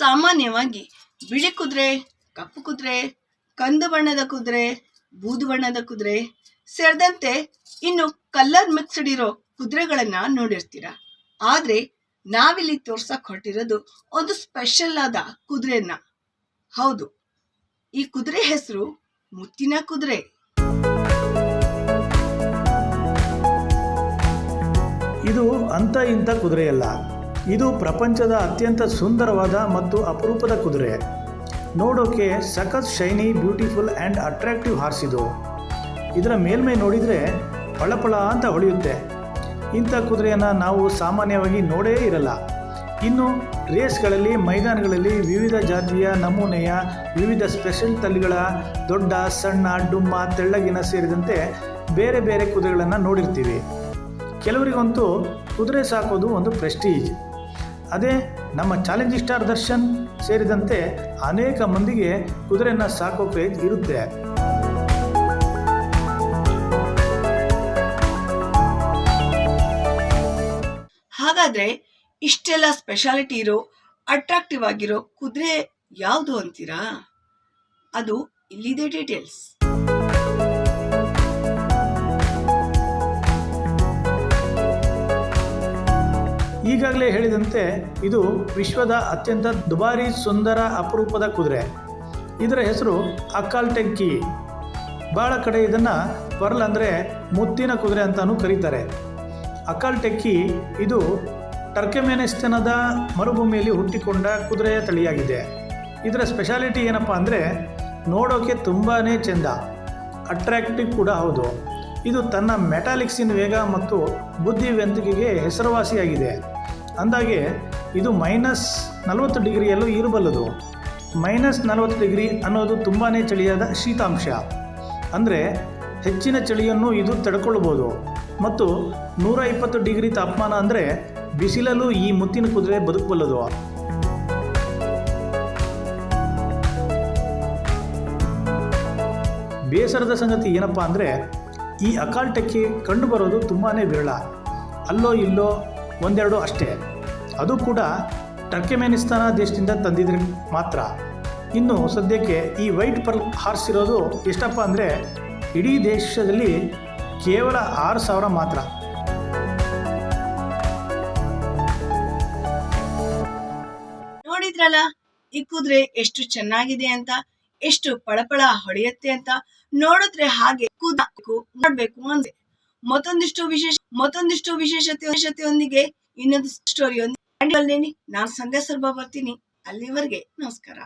ಸಾಮಾನ್ಯವಾಗಿ ಬಿಳಿ ಕುದುರೆ, ಕಪ್ಪು ಕುದುರೆ, ಕಂದು ಬಣ್ಣದ ಕುದುರೆ, ಬೂದು ಬಣ್ಣದ ಕುದುರೆ ಸೇರಿದಂತೆ ಇನ್ನು ಕಲರ್ ಮಿಕ್ಸ್ಡ್ ಇರೋ ಕುದುರೆಗಳನ್ನ ನೋಡಿರ್ತೀರ. ಆದ್ರೆ ನಾವಿಲ್ಲಿ ತೋರ್ಸಕ್ ಹೊರಟಿರೋದು ಒಂದು ಸ್ಪೆಷಲ್ ಆದ ಕುದುರೆನ ಹೌದು, ಈ ಕುದುರೆ ಹೆಸರು ಮುತ್ತಿನ ಕುದುರೆ. ಇದು ಅಂತ ಇಂಥ ಕುದುರೆಯಲ್ಲ. ಇದು ಪ್ರಪಂಚದ ಅತ್ಯಂತ ಸುಂದರವಾದ ಮತ್ತು ಅಪರೂಪದ ಕುದುರೆ. ನೋಡೋಕೆ ಸಖತ್ shiny, beautiful and attractive horse ಇದು. ಇದರ ಮೇಲ್ಮೈ ನೋಡಿದರೆ ಪಳಪಳ ಅಂತ ಹೊಳೆಯುತ್ತೆ. ಇಂಥ ಕುದುರೆಯನ್ನು ನಾವು ಸಾಮಾನ್ಯವಾಗಿ ನೋಡೇ ಇರಲ್ಲ. ಇನ್ನು ರೇಸ್ಗಳಲ್ಲಿ, ಮೈದಾನಗಳಲ್ಲಿ ವಿವಿಧ ಜಾತಿಯ ನಮೂನೆಯ ವಿವಿಧ ಸ್ಪೆಷಲ್ ತಳಿಗಳ ದೊಡ್ಡ, ಸಣ್ಣ, ಡುಮ್ಮ, ತೆಳ್ಳಗಿನ ಸೇರಿದಂತೆ ಬೇರೆ ಬೇರೆ ಕುದುರೆಗಳನ್ನು ನೋಡಿರ್ತೀವಿ. ಕೆಲವರಿಗಂತೂ ಕುದುರೆ ಸಾಕೋದು ಒಂದು ಪ್ರೆಸ್ಟೀಜ್. ಅದೇ ನಮ್ಮ ಚಾಲೆಂಜ್ ಸ್ಟಾರ್ ದರ್ಶನ್ ಸೇರಿದಂತೆ ಅನೇಕ ಮಂದಿಗೆ ಕುದುರೆಯನ್ನು ಸಾಕೋ ಕ್ರೇಜ್ ಇರುತ್ತೆ. ಹಾಗಾದ್ರೆ ಇಷ್ಟೆಲ್ಲ ಸ್ಪೆಷಾಲಿಟಿ ಇರೋ ಅಟ್ರಾಕ್ಟಿವ್ ಆಗಿರೋ ಕುದುರೆ ಯಾವುದು ಅಂತೀರಾ? ಅದು ಇಲ್ಲಿದೆ ಡೀಟೇಲ್ಸ್ ಈಗಾಗಲೇ ಹೇಳಿದಂತೆ ಇದು ವಿಶ್ವದ ಅತ್ಯಂತ ದುಬಾರಿ ಸುಂದರ ಅಪರೂಪದ ಕುದುರೆ. ಇದರ ಹೆಸರು ಅಕ್ಕಾಲ್ ಟೆಂಕಿ. ಭಾಳ ಕಡೆ ಇದನ್ನು ಪರ್ಲ್ ಅಂದರೆ ಮುತ್ತಿನ ಕುದುರೆ ಅಂತಲೂ ಕರೀತಾರೆ. ಅಕಾಲ್ ಟೆಕ್ಕಿ ಇದು ಟರ್ಕೆಮೆನಿಸ್ತನದ ಮರುಭೂಮಿಯಲ್ಲಿ ಹುಟ್ಟಿಕೊಂಡ ಕುದುರೆಯ ತಳಿಯಾಗಿದೆ. ಇದರ ಸ್ಪೆಷಾಲಿಟಿ ಏನಪ್ಪ ಅಂದರೆ ನೋಡೋಕೆ ತುಂಬಾ ಚೆಂದ. ಅಟ್ರಾಕ್ಟಿವ್ ಕೂಡ ಹೌದು. ಇದು ತನ್ನ ಮೆಟಾಲಿಕ್ಸಿನ ವೇಗ ಮತ್ತು ಬುದ್ಧಿವಂತಿಕೆಗೆ ಹೆಸರುವಾಸಿಯಾಗಿದೆ. ಅಂದಾಗೆ ಇದು ಮೈನಸ್ ನಲವತ್ತು ಡಿಗ್ರಿಯಲ್ಲೂ ಇರಬಲ್ಲದು. ಮೈನಸ್ ನಲವತ್ತು ಡಿಗ್ರಿ ಅನ್ನೋದು ತುಂಬಾ ಚಳಿಯಾದ ಶೀತಾಂಶ. ಅಂದರೆ ಹೆಚ್ಚಿನ ಚಳಿಯನ್ನು ಇದು ತಡ್ಕೊಳ್ಬೋದು. ಮತ್ತು ನೂರ ಇಪ್ಪತ್ತು ಡಿಗ್ರಿ ತಾಪಮಾನ ಅಂದರೆ ಬಿಸಿಲಲ್ಲೂ ಈ ಮುತ್ತಿನ ಕುದುರೆ ಬದುಕಬಲ್ಲದು. ಬೇಸರದ ಸಂಗತಿ ಏನಪ್ಪ ಅಂದರೆ ಈ ಅಕಾಲ್ಟಕ್ಕೆ ಕಂಡು ಬರೋದು ತುಂಬಾ ವಿರಳ. ಅಲ್ಲೋ ಇಲ್ಲೋ ಒಂದೆರಡು ಅಷ್ಟೇ. ಅದು ಕೂಡ ಟರ್ಕೆಮೆನಿಸ್ತಾನ ದೇಶದಿಂದ ತಂದಿದ್ರೆ ಮಾತ್ರ. ಇನ್ನು ಸದ್ಯಕ್ಕೆ ಈ ವೈಟ್ ಪರ್ಲ್ ಹಾರ್ಸ್ ಇರೋದು ಎಷ್ಟಪ್ಪ ಅಂದರೆ ಇಡೀ ದೇಶದಲ್ಲಿ ಕೇವಲ ಆರು ಸಾವಿರ ಮಾತ್ರ. ನೋಡಿದ್ರಲ್ಲ, ಈ ಕುದುರೆ ಎಷ್ಟು ಚೆನ್ನಾಗಿದೆ ಅಂತ, ಎಷ್ಟು ಪಳಪಳ ಹೊಡೆಯುತ್ತೆ ಅಂತ. ನೋಡಿದ್ರೆ ಹಾಗೆ ಕೂದಬೇಕು ನೋಡ್ಬೇಕು ಅಂದೆ ಮತ್ತೊಂದಿಷ್ಟು ವಿಶೇಷ ಮತ್ತೊಂದಿಷ್ಟು ವಿಶೇಷತೆ ವಿಶೇಷತೆಯೊಂದಿಗೆ ಇನ್ನೊಂದು ಸ್ಟೋರಿ ಒಂದು ನಾನು ಸಂಘ ಬರ್ತೀನಿ. ಅಲ್ಲಿವರೆಗೆ ನಮಸ್ಕಾರ.